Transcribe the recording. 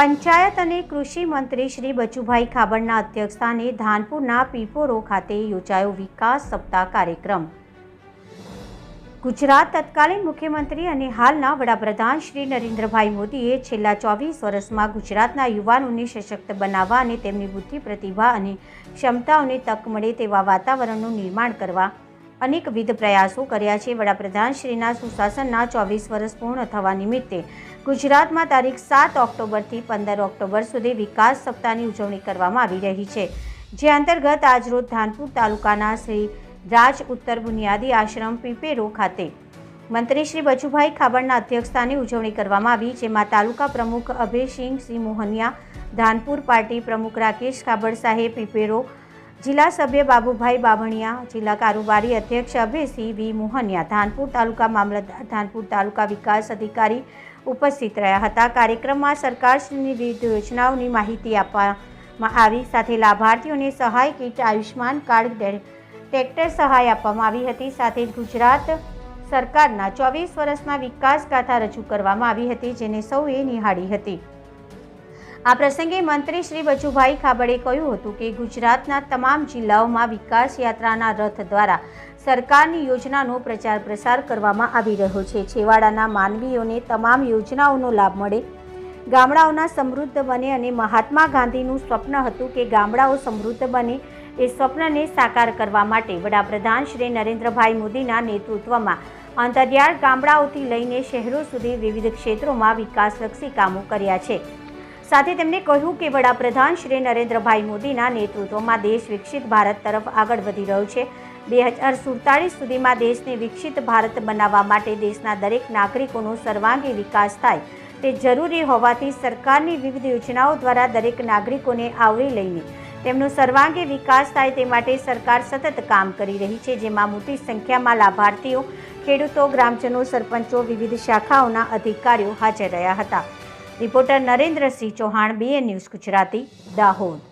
પંચાયત અને કૃષિ મંત્રી શ્રી બચુભાઈ ખાબડના અધ્યક્ષસ્થાને ધાનપુરના પીપોરો ખાતે યોજાયો વિકાસ સપ્તાહ કાર્યક્રમ. ગુજરાત તત્કાલીન મુખ્યમંત્રી અને હાલના વડાપ્રધાન શ્રી નરેન્દ્રભાઈ મોદીએ છેલ્લા ચોવીસ વર્ષમાં ગુજરાતના યુવાનોને સશક્ત બનાવવા અને તેમની બુદ્ધિ પ્રતિભા અને ક્ષમતાઓને તક મળે તેવા વાતાવરણનું નિર્માણ કરવા અનેકવિધ પ્રયાસો કર્યા છે. વડાપ્રધાન શ્રીના સુશાસનના ચોવીસ વર્ષ પૂર્ણ થવા નિમિત્તે ગુજરાતમાં તારીખ સાત ઓક્ટોબરથી પંદર ઓક્ટોબર સુધી વિકાસ સપ્તાહની ઉજવણી કરવામાં આવી રહી છે. જે અંતર્ગત આજરોજ ધાનપુર તાલુકાના શ્રી રાજ ઉત્તર બુનિયાદી આશ્રમ પીપેરો ખાતે મંત્રી શ્રી બચુભાઈ ખાબડના અધ્યક્ષસ્થાને ઉજવણી કરવામાં આવી, જેમાં તાલુકા પ્રમુખ અભયસિંહ સિંહ મોહનિયા ધાનપુર પાર્ટી પ્રમુખ રાકેશ ખાબડ સાહેબ પીપેરો જિલ્લા સભ્ય બાબુભાઈ બાભણિયા જિલ્લા કારોબારી અધ્યક્ષ અભયસિંહ વી મોહનિયા, ધાનપુર તાલુકા મામલતદાર ધાનપુર તાલુકા વિકાસ અધિકારી ઉપસ્થિત રહ્યા હતા. કાર્યક્રમમાં સરકારશ્રીની વિવિધ યોજનાઓની માહિતી આપવામાં આવી. સાથે લાભાર્થીઓને સહાય કીટ આયુષ્માન કાર્ડ ટ્રેક્ટર સહાય આપવામાં આવી હતી. સાથે ગુજરાત સરકારના ચોવીસ વર્ષના વિકાસ ગાથા રજૂ કરવામાં આવી હતી, જેને સૌએ નિહાળી હતી. આ પ્રસંગે મંત્રી શ્રી બચુભાઈ ખાબડે કહ્યું હતું કે ગુજરાતના તમામ જિલ્લાઓમાં વિકાસ યાત્રાના રથ દ્વારા સરકારની યોજનાનો પ્રચાર પ્રસાર કરવામાં આવી રહ્યો છે. છેવાડાના માનવીઓને તમામ યોજનાઓનો લાભ મળે. ગામડાઓના સમૃદ્ધ બને અને મહાત્મા ગાંધીનું સ્વપ્ન હતું કે ગામડાઓ સમૃદ્ધ બને એ સ્વપ્નને સાકાર કરવા માટે. વડાપ્રધાન શ્રી નરેન્દ્રભાઈ મોદીના નેતૃત્વમાં અંતરિયાળ ગામડાઓથી લઈને શહેરો સુધી વિવિધ ક્ષેત્રોમાં વિકાસલક્ષી કામો કર્યા છે. સાથે તેમણે કહ્યું કે વડાપ્રધાન શ્રી નરેન્દ્રભાઈ મોદીના નેતૃત્વમાં દેશ વિકસિત ભારત તરફ આગળ વધી રહ્યો છે. બે હજાર સુડતાલીસ સુધીમાં દેશને વિકસિત ભારત બનાવવા માટે દેશના દરેક નાગરિકોનો સર્વાંગી વિકાસ થાય તે જરૂરી હોવાથી સરકારની વિવિધ યોજનાઓ દ્વારા દરેક નાગરિકોને આવરી લઈને તેમનો સર્વાંગી વિકાસ થાય તે માટે સરકાર સતત કામ કરી રહી છે, જેમાં મોટી સંખ્યામાં લાભાર્થીઓ, ખેડૂતો, ગ્રામજનો, સરપંચો, વિવિધ શાખાઓના અધિકારીઓ હાજર રહ્યા હતા. Reporter Narendrasinh Chauhan BN news Gujarati Dahod.